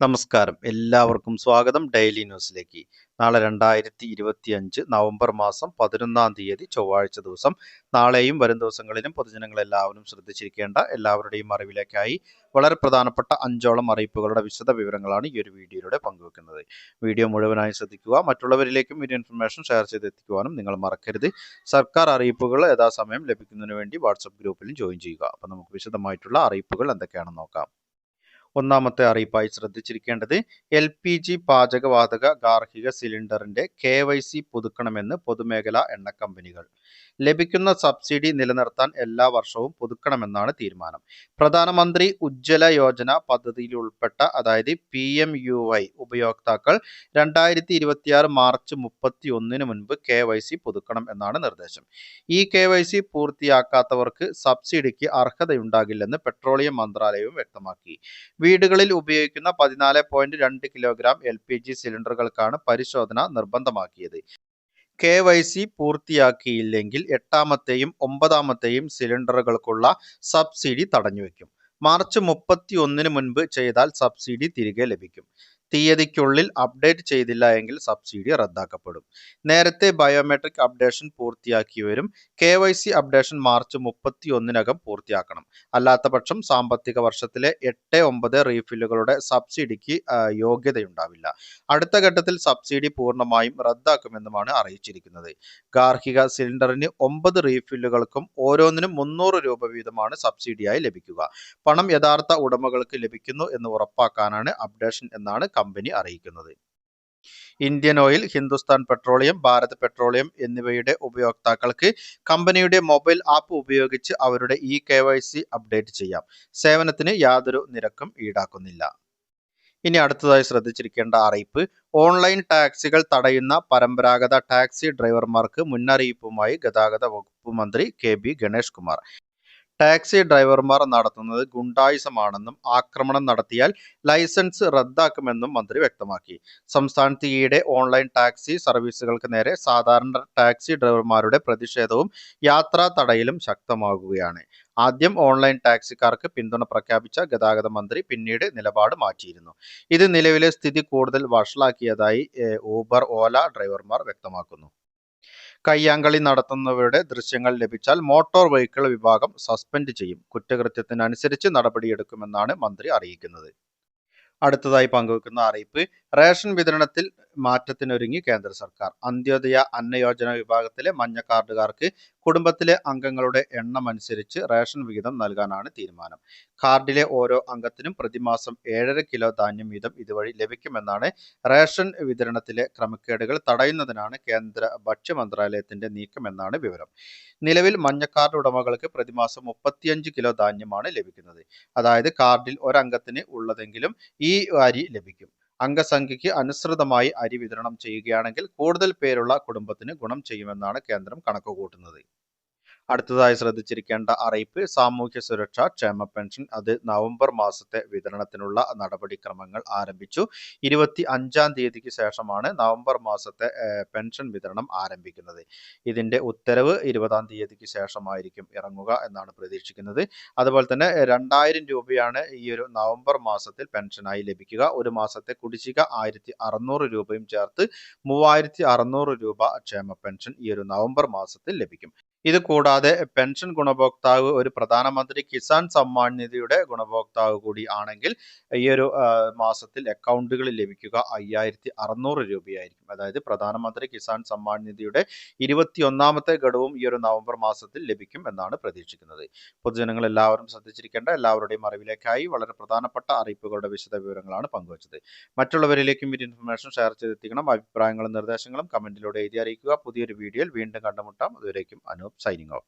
നമസ്കാരം. എല്ലാവർക്കും സ്വാഗതം ഡെയിലി ന്യൂസിലേക്ക്. നാളെ രണ്ടായിരത്തി ഇരുപത്തി അഞ്ച് നവംബർ മാസം പതിനൊന്നാം തീയതി ചൊവ്വാഴ്ച ദിവസം. നാളെയും വരും ദിവസങ്ങളിലും പൊതുജനങ്ങൾ എല്ലാവരും ശ്രദ്ധിച്ചിരിക്കേണ്ട എല്ലാവരുടെയും അറിവിലേക്കായി വളരെ പ്രധാനപ്പെട്ട അഞ്ചോളം അറിയിപ്പുകളുടെ വിശദ വിവരങ്ങളാണ് ഈ ഒരു വീഡിയോയിലൂടെ പങ്കുവെക്കുന്നത്. വീഡിയോ മുഴുവനായി ശ്രദ്ധിക്കുക. മറ്റുള്ളവരിലേക്കും ഈ ഇൻഫർമേഷൻ ഷെയർ ചെയ്തെത്തിക്കുവാനും നിങ്ങൾ മറക്കരുത്. സർക്കാർ അറിയിപ്പുകൾ യഥാസമയം ലഭിക്കുന്നതിന് വേണ്ടി വാട്സപ്പ് ഗ്രൂപ്പിലും ജോയിൻ ചെയ്യുക. അപ്പോൾ നമുക്ക് വിശദമായിട്ടുള്ള അറിയിപ്പുകൾ എന്തൊക്കെയാണെന്ന് നോക്കാം. ഒന്നാമത്തെ അറിയിപ്പായി ശ്രദ്ധിച്ചിരിക്കേണ്ടത് എൽ പി ജി പാചകവാതക ഗാർഹിക സിലിണ്ടറിന്റെ കെ വൈ സി പുതുക്കണമെന്ന് പൊതുമേഖലാ എണ്ണ കമ്പനികൾ. ലഭിക്കുന്ന സബ്സിഡി നിലനിർത്താൻ എല്ലാ വർഷവും പുതുക്കണമെന്നാണ് തീരുമാനം. പ്രധാനമന്ത്രി ഉജ്ജ്വല യോജന പദ്ധതിയിൽ ഉൾപ്പെട്ട അതായത് പി എം യു വൈ ഉപയോക്താക്കൾ രണ്ടായിരത്തി ഇരുപത്തിയാറ് മാർച്ച് മുപ്പത്തി ഒന്നിന് മുൻപ് കെ വൈ സി പുതുക്കണം എന്നാണ് നിർദ്ദേശം. ഈ കെ വൈ സി പൂർത്തിയാക്കാത്തവർക്ക് സബ്സിഡിക്ക് അർഹതയുണ്ടാകില്ലെന്ന് പെട്രോളിയം മന്ത്രാലയവും വ്യക്തമാക്കി. വീടുകളിൽ ഉപയോഗിക്കുന്ന പതിനാല് പോയിന്റ് രണ്ട് കിലോഗ്രാം എൽ പി ജി സിലിണ്ടറുകൾക്കാണ് പരിശോധന നിർബന്ധമാക്കിയത്. കെ വൈ സി പൂർത്തിയാക്കിയില്ലെങ്കിൽ എട്ടാമത്തെയും ഒമ്പതാമത്തെയും സിലിണ്ടറുകൾക്കുള്ള സബ്സിഡി തടഞ്ഞുവെക്കും. മാർച്ച് മുപ്പത്തി ഒന്നിന് മുൻപ് ചെയ്താൽ സബ്സിഡി തിരികെ ലഭിക്കും. തീയതിക്കുള്ളിൽ അപ്ഡേറ്റ് ചെയ്തില്ല എങ്കിൽ സബ്സിഡി റദ്ദാക്കപ്പെടും. നേരത്തെ biometric updation പൂർത്തിയാക്കിയവരും K Y C updation March മുപ്പത്തി ഒന്നിനകം പൂർത്തിയാക്കണം. അല്ലാത്ത പക്ഷം സാമ്പത്തിക വർഷത്തിലെ എട്ട് ഒമ്പത് റീഫില്ലുകളുടെ സബ്സിഡിക്ക് യോഗ്യതയുണ്ടാവില്ല. അടുത്ത ഘട്ടത്തിൽ സബ്സിഡി പൂർണമായും റദ്ദാക്കുമെന്നുമാണ് അറിയിച്ചിരിക്കുന്നത്. ഗാർഹിക സിലിണ്ടറിന് ഒമ്പത് റീഫില്ലുകൾക്കും ഓരോന്നിനും മുന്നൂറ് രൂപ വീതമാണ് സബ്സിഡിയായി ലഭിക്കുക. പണം യഥാർത്ഥ ഉടമകൾക്ക് ലഭിക്കുന്നു എന്ന് ഉറപ്പാക്കാനാണ് അപ്ഡേഷൻ എന്നാണ് കമ്പനി അറിയിക്കുന്നത്. Indian oil Hindustan petroleum Bharat petroleum എന്നിവയുടെ ഉപയോക്താക്കൾക്ക് കമ്പനിയുടെ മൊബൈൽ ആപ്പ് ഉപയോഗിച്ച് അവരുടെ ഇ കെ അപ്ഡേറ്റ് ചെയ്യാം. സേവനത്തിന് യാതൊരു നിരക്കും ഈടാക്കുന്നില്ല. ഇനി അടുത്തതായി ശ്രദ്ധിച്ചിരിക്കേണ്ട അറിയിപ്പ് ഓൺലൈൻ ടാക്സികൾ തടയുന്ന പരമ്പരാഗത ടാക്സി ഡ്രൈവർമാർക്ക് മുന്നറിയിപ്പുമായി ഗതാഗത വകുപ്പ് മന്ത്രി K B Ganesh Kumar taxi ഡ്രൈവർമാർ നടത്തുന്നത് ഗുണ്ടായുസമാണെന്നും ആക്രമണം നടത്തിയാൽ ലൈസൻസ് റദ്ദാക്കുമെന്നും മന്ത്രി വ്യക്തമാക്കി. സംസ്ഥാനത്ത് ഈയിടെ ഓൺലൈൻ ടാക്സി സർവീസുകൾക്ക് നേരെ സാധാരണ ടാക്സി ഡ്രൈവർമാരുടെ പ്രതിഷേധവും യാത്രാ തടയലും ശക്തമാകുകയാണ്. ആദ്യം ഓൺലൈൻ ടാക്സിക്കാർക്ക് പിന്തുണ പ്രഖ്യാപിച്ച ഗതാഗത മന്ത്രി പിന്നീട് നിലപാട് മാറ്റിയിരുന്നു. ഇത് നിലവിലെ സ്ഥിതി കൂടുതൽ വഷളാക്കിയതായി ഊബർ ഓല ഡ്രൈവർമാർ വ്യക്തമാക്കുന്നു. കയ്യാങ്കളി നടത്തുന്നവരുടെ ദൃശ്യങ്ങൾ ലഭിച്ചാൽ മോട്ടോർ വെഹിക്കിൾ വിഭാഗം സസ്പെൻഡ് ചെയ്യും. കുറ്റകൃത്യത്തിനനുസരിച്ച് നടപടിയെടുക്കുമെന്നാണ് മന്ത്രി അറിയിക്കുന്നത്. അടുത്തതായി പങ്കുവെക്കുന്ന അറിയിപ്പ് റേഷൻ വിതരണത്തിൽ മാറ്റത്തിനൊരുങ്ങി കേന്ദ്ര സർക്കാർ. അന്ത്യോദയ അന്നയോജന വിഭാഗത്തിലെ മഞ്ഞ കാർഡുകാർക്ക് കുടുംബത്തിലെ അംഗങ്ങളുടെ എണ്ണം അനുസരിച്ച് റേഷൻ വിഹിതം നൽകാനാണ് തീരുമാനം. കാർഡിലെ ഓരോ അംഗത്തിനും പ്രതിമാസം ഏഴര കിലോ ധാന്യം വീതം ഇതുവഴി ലഭിക്കുമെന്നാണ് റേഷൻ വിതരണത്തിലെ ക്രമക്കേടുകൾ തടയുന്നതിനാണ് കേന്ദ്ര ഭക്ഷ്യ മന്ത്രാലയത്തിന്റെ നീക്കമെന്നാണ് വിവരം. നിലവിൽ മഞ്ഞ കാർഡ് ഉടമകൾക്ക് പ്രതിമാസം മുപ്പത്തിയഞ്ച് കിലോ ധാന്യമാണ് ലഭിക്കുന്നത്. അതായത് കാർഡിൽ ഒരംഗത്തിന് ഉള്ളതെങ്കിലും ഈ വാരി ലഭിക്കും. അംഗസംഖ്യയ്ക്ക് അനുസൃതമായി അരി വിതരണം ചെയ്യുകയാണെങ്കിൽ കൂടുതൽ പേരുള്ള കുടുംബത്തിന് ഗുണം ചെയ്യുമെന്നാണ് കേന്ദ്രം കണക്കുകൂട്ടുന്നത്. അടുത്തതായി ശ്രദ്ധിച്ചിരിക്കേണ്ട അറിയിപ്പ് സാമൂഹ്യ സുരക്ഷ ക്ഷേമ പെൻഷൻ അത് നവംബർ മാസത്തെ വിതരണത്തിനുള്ള നടപടിക്രമങ്ങൾ ആരംഭിച്ചു. ഇരുപത്തി അഞ്ചാം തീയതിക്ക് ശേഷമാണ് നവംബർ മാസത്തെ പെൻഷൻ വിതരണം ആരംഭിക്കുന്നത്. ഇതിന്റെ ഉത്തരവ് ഇരുപതാം തീയതിക്ക് ശേഷമായിരിക്കും ഇറങ്ങുക എന്നാണ് പ്രതീക്ഷിക്കുന്നത്. അതുപോലെ തന്നെ രണ്ടായിരം രൂപയാണ് ഈ ഒരു നവംബർ മാസത്തിൽ പെൻഷനായി ലഭിക്കുക. ഒരു മാസത്തെ കുടിശ്ശിക ആയിരത്തി അറുന്നൂറ് രൂപയും ചേർത്ത് മൂവായിരത്തി അറുന്നൂറ് രൂപ ക്ഷേമ പെൻഷൻ ഈ ഒരു നവംബർ മാസത്തിൽ ലഭിക്കും. ഇത് കൂടാതെ പെൻഷൻ ഗുണഭോക്താവ് ഒരു പ്രധാനമന്ത്രി കിസാൻ സമ്മാൻ നിധിയുടെ ഗുണഭോക്താവ് കൂടി ആണെങ്കിൽ ഈ ഒരു മാസത്തിൽ അക്കൗണ്ടുകളിൽ ലഭിക്കുക അയ്യായിരത്തി അറുന്നൂറ് രൂപയായിരിക്കും. അതായത് പ്രധാനമന്ത്രി കിസാൻ സമ്മാൻ നിധിയുടെ ഇരുപത്തി ഒന്നാമത്തെ ഘടവും ഈ ഒരു നവംബർ മാസത്തിൽ ലഭിക്കും എന്നാണ് പ്രതീക്ഷിക്കുന്നത്. പൊതുജനങ്ങൾ എല്ലാവരും ശ്രദ്ധിച്ചിരിക്കേണ്ട എല്ലാവരുടെയും അറിവിലേക്കായി വളരെ പ്രധാനപ്പെട്ട അറിയിപ്പുകളുടെ വിശദ വിവരങ്ങളാണ് പങ്കുവച്ചത്. മറ്റുള്ളവരിലേക്കും ഈ ഇൻഫർമേഷൻ ഷെയർ ചെയ്തെത്തിക്കണം. അഭിപ്രായങ്ങളും നിർദ്ദേശങ്ങളും കമന്റിലൂടെ എഴുതി അറിയിക്കുക. പുതിയൊരു വീഡിയോയിൽ വീണ്ടും കണ്ടുമുട്ടാം. അതുവരേക്കും അനൂപ് signing out.